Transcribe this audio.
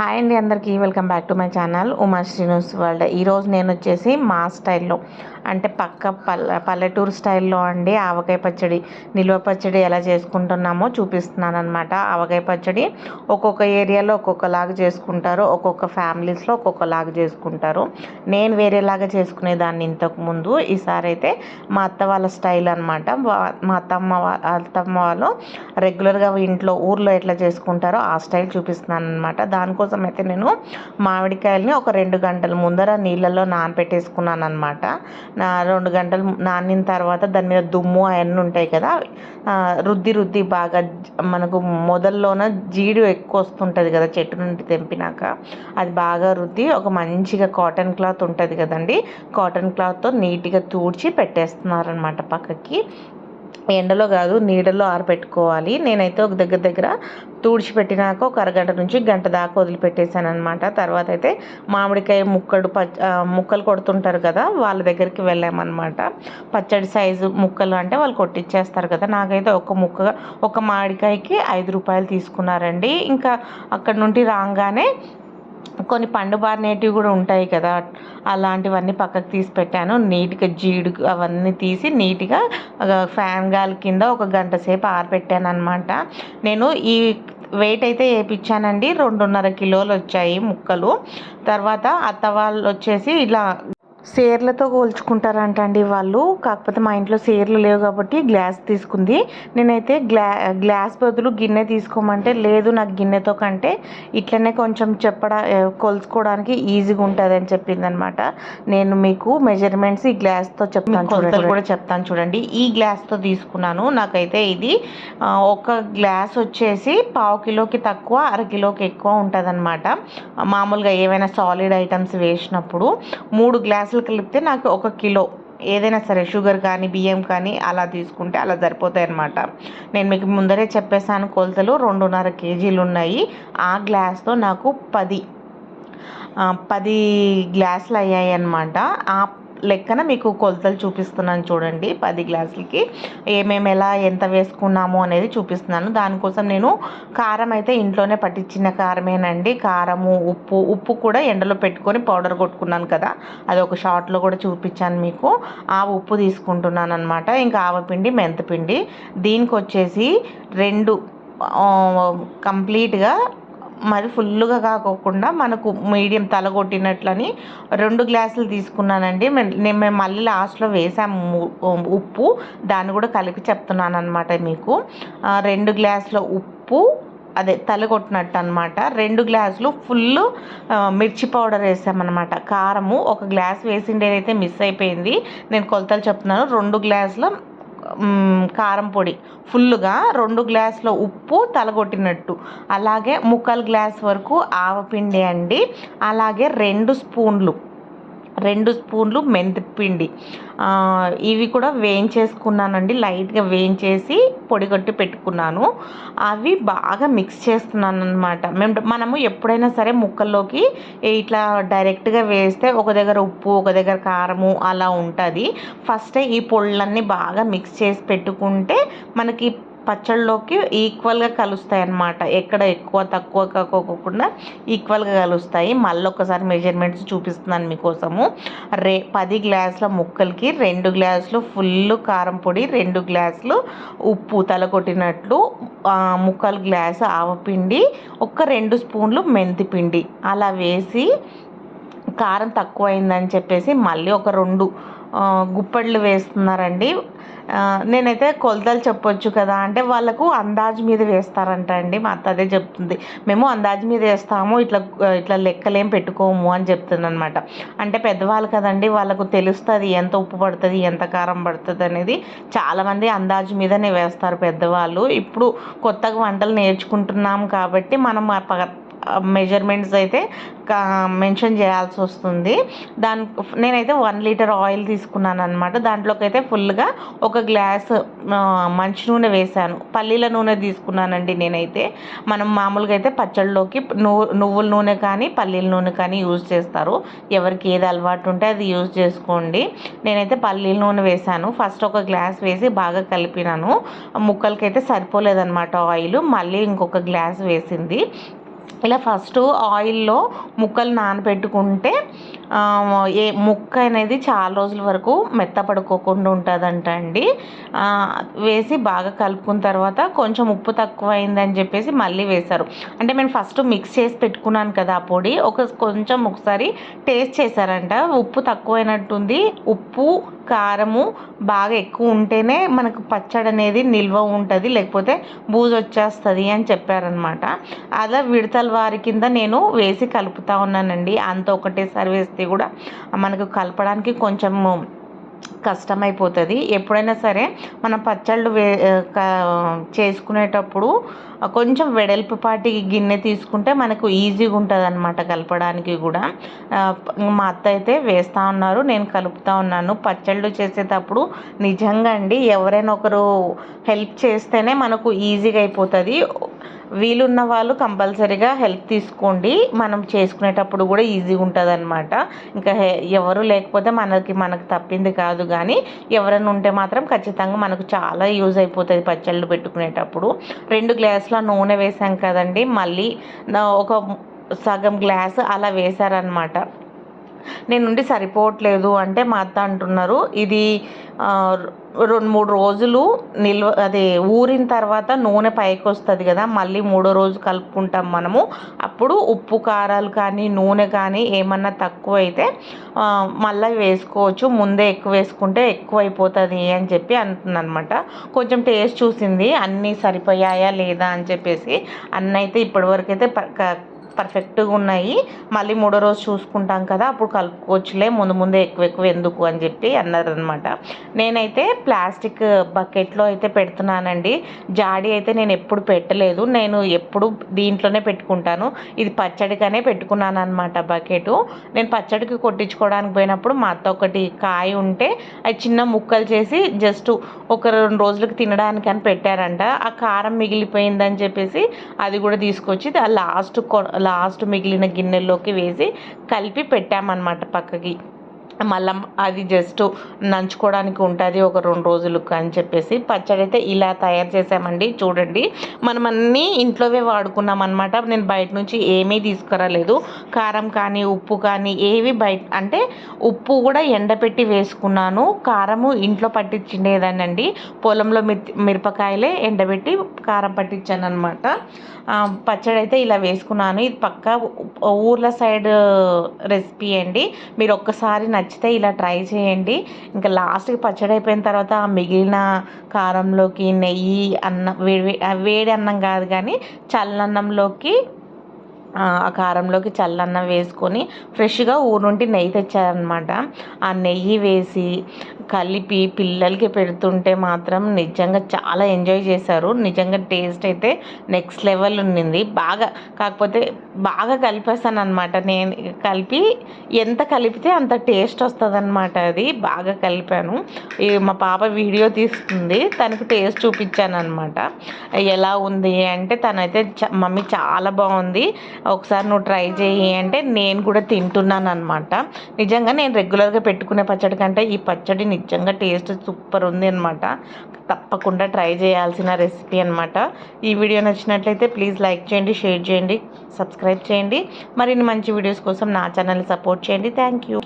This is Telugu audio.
హాయ్ అండి అందరికీ. Welcome back to my channel Uma Srinivas world. ఈరోజు నేను వచ్చేసి మా స్టైల్లో అంటే పక్క పల్లె పల్లెటూరు స్టైల్లో అండి ఆవకాయ పచ్చడి నిల్వ పచ్చడి ఎలా చేసుకుంటున్నామో చూపిస్తున్నాను అనమాట ఆవకాయ పచ్చడి ఒక్కొక్క ఏరియాలో ఒక్కొక్కలాగా చేసుకుంటారు ఒక్కొక్క ఫ్యామిలీస్లో ఒక్కొక్కలాగా చేసుకుంటారు. నేను వేరేలాగా చేసుకునేదాన్ని ఇంతకుముందు ఈసారి అయితే మా అత్త వాళ్ళ స్టైల్ అనమాట మా అత్తమ్మ అత్తమ్మ వాళ్ళు రెగ్యులర్గా ఇంట్లో ఊర్లో ఎట్లా చేసుకుంటారో ఆ స్టైల్ చూపిస్తున్నాను అనమాట దానికోసం అయితే నేను మామిడికాయలని ఒక రెండు గంటల ముందర నీళ్ళల్లో నానపెట్టేసుకున్నాను అనమాట నా రెండు గంటలు నానిన తర్వాత దాని మీద దుమ్ము అవన్నీ ఉంటాయి కదా రుద్ది రుద్ది బాగా మనకు మొదల్లోన జీడు ఎక్కువ వస్తుంటుంది కదా చెట్టు నుండి తెంపినాక అది బాగా రుద్ది ఒక మంచిగా కాటన్ క్లాత్ ఉంటుంది కదండి కాటన్ క్లాత్తో నీట్గా తూడ్చి పెట్టేస్తున్నారనమాట పక్కకి. ఎండలో కాదు నీడలో ఆరబెట్టుకోవాలి. నేనైతే ఒక దగ్గర దగ్గర తుడిచిపెట్టినాక ఒక అరగంట నుంచి గంట దాకా వదిలిపెట్టేశాను అనమాట తర్వాత అయితే మామిడికాయ ముక్కడు పచ్చ ముక్కలు కొడుతుంటారు కదా వాళ్ళ దగ్గరికి వెళ్ళామన్నమాట. పచ్చడి సైజు ముక్కలు అంటే వాళ్ళు కొట్టిచ్చేస్తారు కదా. నాకైతే ఒక ముక్క ఒక మామిడికాయకి ఐదు రూపాయలు తీసుకున్నారండి. ఇంకా అక్కడ నుండి రాగానే కొన్ని పండు బారినేటివి కూడా ఉంటాయి కదా. అలాంటివన్నీ పక్కకు తీసి పెట్టాను. నీట్గా జీడు అవన్నీ తీసి నీట్గా ఫ్యాన్ గాలి కింద ఒక గంట సేపు ఆరబెట్టాను అనమాట నేను ఈ వెయిట్ అయితే వేయించానండి రెండున్నర కిలోలు వచ్చాయి ముక్కలు. తర్వాత అత్త వాళ్ళు వచ్చేసి ఇలా సేర్లతో కోల్చుకుంటారంట అండి వాళ్ళు. కాకపోతే మా ఇంట్లో సేర్లు లేవు కాబట్టి గ్లాస్ తీసుకుంది. నేనైతే గ్లా గ్లాస్ బదులు గిన్నె తీసుకోమంటే లేదు నాకు గిన్నెతో కంటే. ఇట్లనే కొంచెం చెప్పడా కొలుచుకోవడానికి ఈజీగా ఉంటుంది అని చెప్పింది అనమాట నేను మీకు మెజర్మెంట్స్ ఈ గ్లాస్తో చెప్తాను చూడండి. కూడా చెప్తాను చూడండి. ఈ గ్లాస్తో తీసుకున్నాను. నాకైతే ఇది ఒక గ్లాస్ వచ్చేసి పావు కిలోకి తక్కువ అర కిలోకి ఎక్కువ ఉంటుంది మామూలుగా ఏవైనా సాలిడ్ ఐటమ్స్ వేసినప్పుడు మూడు గ్లాస్ గ్లాసులు కలిపితే నాకు ఒక కిలో. ఏదైనా సరే షుగర్ కానీ బియ్యం కానీ అలా తీసుకుంటే అలా సరిపోతాయి అన్నమాట. నేను మీకు ముందరే చెప్పేసాను కొలతలు రెండున్నర కేజీలు ఉన్నాయి. ఆ గ్లాస్తో నాకు పది పది గ్లాసులు అయ్యాయి అన్నమాట. ఆ లెక్కన మీకు కొలతలు చూపిస్తున్నాను చూడండి. పది గ్లాసులకి ఏమేమి ఎలా ఎంత వేసుకున్నాము అనేది చూపిస్తున్నాను. దానికోసం నేను కారం అయితే ఇంట్లోనే పట్టించిన కారమేనండి. కారము ఉప్పు ఉప్పు కూడా ఎండలో పెట్టుకొని పౌడర్ కొట్టుకున్నాను కదా. అది ఒక షార్ట్లో కూడా చూపించాను మీకు. ఆ ఉప్పు తీసుకుంటున్నాను అనమాట ఇంకా ఆవపిండి మెంతపిండి. దీనికి వచ్చేసి రెండు కంప్లీట్గా మరి ఫుల్గా కాకోకుండా మనకు మీడియం తల కొట్టినట్లని రెండు గ్లాసులు తీసుకున్నానండి. నేను మేము మళ్ళీ లాస్ట్లో వేసాము ఉప్పు. దాన్ని కూడా కలిపి చెప్తున్నాను అనమాట మీకు రెండు గ్లాసుల ఉప్పు అదే తల కొట్టినట్టు అనమాట రెండు గ్లాసులు ఫుల్ మిర్చి పౌడర్ వేసామన్నమాట. కారము ఒక గ్లాస్ వేసిండేదైతే మిస్ అయిపోయింది. నేను కొలతలు చెప్తున్నాను. రెండు గ్లాసుల కారం పొడి. ఫుల్గా రెండు గ్లాసుల ఉప్పు తలగొట్టినట్టు. అలాగే ముక్కలు గ్లాస్ వరకు ఆవపిండి అండి. అలాగే రెండు స్పూన్లు. రెండు స్పూన్లు మెంతిపిండి. ఇవి కూడా వేయించేసుకున్నానండి. లైట్గా వేయించేసి పొడిగొట్టి పెట్టుకున్నాను. అవి బాగా మిక్స్ చేస్తున్నాను అనమాట మేము మనము ఎప్పుడైనా సరే ముక్కల్లోకి ఇట్లా డైరెక్ట్గా వేస్తే ఒక దగ్గర ఉప్పు ఒక దగ్గర కారము అలా ఉంటుంది. ఫస్ట్ ఈ పొళ్ళన్నీ బాగా మిక్స్ చేసి పెట్టుకుంటే మనకి పచ్చళ్ళలోకి ఈక్వల్గా కలుస్తాయి అన్నమాట ఎక్కడ ఎక్కువ తక్కువ కాకోకుండా ఈక్వల్గా కలుస్తాయి. మళ్ళీ ఒకసారి మెజర్మెంట్స్ చూపిస్తున్నాను మీకోసము. రే పది గ్లాసుల ముక్కలకి రెండు గ్లాసులు ఫుల్ కారం పొడి రెండు గ్లాసులు ఉప్పు తల కొట్టినట్లు ముక్కలు గ్లాసు ఆవపిండి ఒక రెండు స్పూన్లు మెంతి పిండి. అలా వేసి కారం తక్కువైందని చెప్పేసి మళ్ళీ ఒక రెండు గుప్పళ్ళు వేస్తున్నారండి. నేనైతే కొలతలు చెప్పొచ్చు కదా. అంటే వాళ్ళకు అందాజ్ మీద వేస్తారంట అండి. మా అత్త అదే చెప్తుంది. మేము అందాజ్ మీద వేస్తాము. ఇట్లా ఇట్లా లెక్కలేం పెట్టుకోము అని చెప్తుంది అనమాట అంటే పెద్దవాళ్ళు కదండి వాళ్ళకు తెలుస్తుంది ఎంత ఉప్పు పడుతుంది ఎంత కారం పడుతుంది అనేది. చాలామంది అందాజ్ మీదనే వేస్తారు పెద్దవాళ్ళు. ఇప్పుడు కొత్తగా వంటలు నేర్చుకుంటున్నాం కాబట్టి మనం మెజర్మెంట్స్ అయితే మెన్షన్ చేయాల్సి వస్తుంది. దాని నేనైతే వన్ లీటర్ ఆయిల్ తీసుకున్నాను అనమాట దాంట్లోకి అయితే ఫుల్గా ఒక గ్లాస్ మంచి నూనె వేశాను. పల్లీల నూనె తీసుకున్నానండి నేనైతే. మనం మామూలుగా అయితే పచ్చళ్ళలోకి నువ్వుల నూనె కానీ పల్లీల నూనె కానీ యూజ్ చేస్తారు. ఎవరికి ఏది అలవాటు ఉంటే అది యూజ్ చేసుకోండి. నేనైతే పల్లీల నూనె వేశాను. ఫస్ట్ ఒక గ్లాస్ వేసి బాగా కలిపినాను. ముక్కలకైతే సరిపోలేదన్నమాట ఆయిల్ మళ్ళీ ఇంకొక గ్లాస్ వేసింది. ఇలా ఫస్ట్ ఆయిల్లో ముక్కలు నానబెట్టుకుంటే ఏ ముక్క అనేది చాలా రోజుల వరకు మెత్తపడుకోకుండా ఉంటుందంట అండి. వేసి బాగా కలుపుకున్న తర్వాత కొంచెం ఉప్పు తక్కువ అయిందని చెప్పేసి మళ్ళీ వేశారు. అంటే నేను ఫస్ట్ మిక్స్ చేసి పెట్టుకున్నాను కదా ఆ పొడి. ఒక కొంచెం ఒకసారి టేస్ట్ చేశారంట. ఉప్పు తక్కువైనట్టుంది. ఉప్పు కారము బాగా ఎక్కువ ఉంటేనే మనకు పచ్చడి అనేది నిల్వ ఉంటుంది. లేకపోతే బూజు వచ్చేస్తుంది అని చెప్పారనమాట అలా విడతల వారి కింద నేను వేసి కలుపుతా ఉన్నానండి. అంత ఒకటేసారి వేస్తే కూడా మనకు కలపడానికి కొంచెం కష్టమైపోతుంది. ఎప్పుడైనా సరే మనం పచ్చళ్ళు వే క- చేసుకునేటప్పుడు కొంచెం వెడల్పుపాటి గిన్నె తీసుకుంటే మనకు ఈజీగా ఉంటుంది అనమాట కలపడానికి కూడా. మా అత్త అయితే వేస్తూ ఉన్నారు నేను కలుపుతా ఉన్నాను. పచ్చళ్ళు చేసేటప్పుడు నిజంగా అండి ఎవరైనా ఒకరు హెల్ప్ చేస్తేనే మనకు ఈజీగా అయిపోతుంది. వీలున్న వాళ్ళు కంపల్సరీగా హెల్ప్ తీసుకోండి. మనం చేసుకునేటప్పుడు కూడా ఈజీగా ఉంటుంది అనమాట ఇంకా హె- ఎవరు లేకపోతే మనకి మనకు తప్పింది కాదు కానీ ఎవరైనా ఉంటే మాత్రం ఖచ్చితంగా మనకు చాలా యూజ్ అయిపోతుంది పచ్చళ్ళు పెట్టుకునేటప్పుడు. రెండు గ్లాసుల నూనె వేసాం కదండి మళ్ళీ ఒక సగం గ్లాస్ అలా వేశారనమాట నేను నుండి సరిపోవట్లేదు అంటే మా అత్త అంటున్నారు. ఇది రెండు మూడు రోజులు నిల్వ అదే ఊరిన తర్వాత నూనె పైకి వస్తుంది కదా మళ్ళీ మూడో రోజు కలుపుకుంటాం మనము. అప్పుడు ఉప్పు కారాలు కానీ నూనె కానీ ఏమన్నా తక్కువ అయితే మళ్ళీ వేసుకోవచ్చు. ముందే ఎక్కువ వేసుకుంటే ఎక్కువ అయిపోతుంది అని చెప్పి అంటుందన్నమాట. కొంచెం టేస్ట్ చూసింది అన్నీ సరిపోయాయా లేదా అని చెప్పేసి. అన్నీ అయితే ఇప్పటివరకు అయితే ప- పర్ఫెక్ట్గా ఉన్నాయి. మళ్ళీ మూడో రోజు చూసుకుంటాం కదా అప్పుడు కలుపుకోవచ్చులే ముందు ముందే ఎక్కువ ఎక్కువ ఎందుకు అని చెప్పి అన్నారనమాట నేనైతే ప్లాస్టిక్ బకెట్లో అయితే పెడుతున్నానండి. జాడి అయితే నేను ఎప్పుడు పెట్టలేదు. నేను ఎప్పుడు దీంట్లోనే పెట్టుకుంటాను. ఇది పచ్చడికనే పెట్టుకున్నాను అనమాట బకెట్. నేను పచ్చడికి కొట్టించుకోవడానికి పోయినప్పుడు మా అత్త ఒకటి కాయ ఉంటే అది చిన్న ముక్కలు చేసి జస్ట్ ఒక రెండు రోజులకు తినడానికి అని పెట్టారంట. ఆ కారం మిగిలిపోయిందని చెప్పేసి అది కూడా తీసుకొచ్చి ఆ లాస్ట్ లాస్ట్ మిగిలిన గిన్నెల్లోకి వేసి కలిపి పెట్టామన్నమాట పక్కకి. మళ్ళీ అది జస్ట్ నంచుకోవడానికి ఉంటుంది ఒక రెండు రోజులకు అని చెప్పేసి. పచ్చడి అయితే ఇలా తయారు చేసామండి. చూడండి. మనం అన్నీ ఇంట్లోవే వాడుకున్నాం అనమాట నేను బయట నుంచి ఏమీ తీసుకురాలేదు. కారం కానీ ఉప్పు కానీ ఏవి బయట అంటే ఉప్పు కూడా ఎండపెట్టి వేసుకున్నాను. కారము ఇంట్లో పట్టించిండేదానండి పొలంలో మిర్చి మిరపకాయలే ఎండబెట్టి కారం పట్టించాను అనమాట పచ్చడి అయితే ఇలా వేసుకున్నాను. ఇది పక్కా ఊర్ల సైడ్ రెసిపీ అండి. మీరు ఒక్కసారి నచ్చితే ఇలా ట్రై చేయండి. ఇంకా లాస్ట్కి పచ్చడి అయిపోయిన తర్వాత ఆ మిగిలిన కారంలోకి నెయ్యి అన్నం వేడి వేడి అన్నం కాదు కానీ చల్లన్నంలోకి ఆ కారంలోకి చల్లన్నం వేసుకొని ఫ్రెష్గా ఊరు నుండి నెయ్యి తెచ్చారనమాట ఆ నెయ్యి వేసి కలిపి పిల్లలకి పెడుతుంటే మాత్రం నిజంగా చాలా ఎంజాయ్ చేశారు. నిజంగా టేస్ట్ అయితే నెక్స్ట్ లెవెల్ ఉండింది బాగా కాకపోతే బాగా కలిపేస్తాను అనమాట నేను కలిపి ఎంత కలిపితే అంత టేస్ట్ వస్తుంది అనమాట అది. బాగా కలిపాను. ఈ మా పాప వీడియో తీస్తుంది. తనకు టేస్ట్ చూపించాను అనమాట ఎలా ఉంది అంటే తనైతే చ- మమ్మీ చాలా బాగుంది. ఒకసారి నువ్వు ట్రై చేయి అంటే నేను కూడా తింటున్నాను అనమాట నిజంగా నేను రెగ్యులర్గా పెట్టుకునే పచ్చడి కంటే ఈ పచ్చడి నిజంగా టేస్ట్ సూపర్ ఉంది అనమాట తప్పకుండా ట్రై చేయాల్సిన రెసిపీ అనమాట ఈ వీడియో నచ్చినట్లయితే ప్లీజ్ లైక్ చేయండి షేర్ చేయండి సబ్స్క్రైబ్ చేయండి. మరిన్ని మంచి వీడియోస్ కోసం నా ఛానల్ని సపోర్ట్ చేయండి. Thank you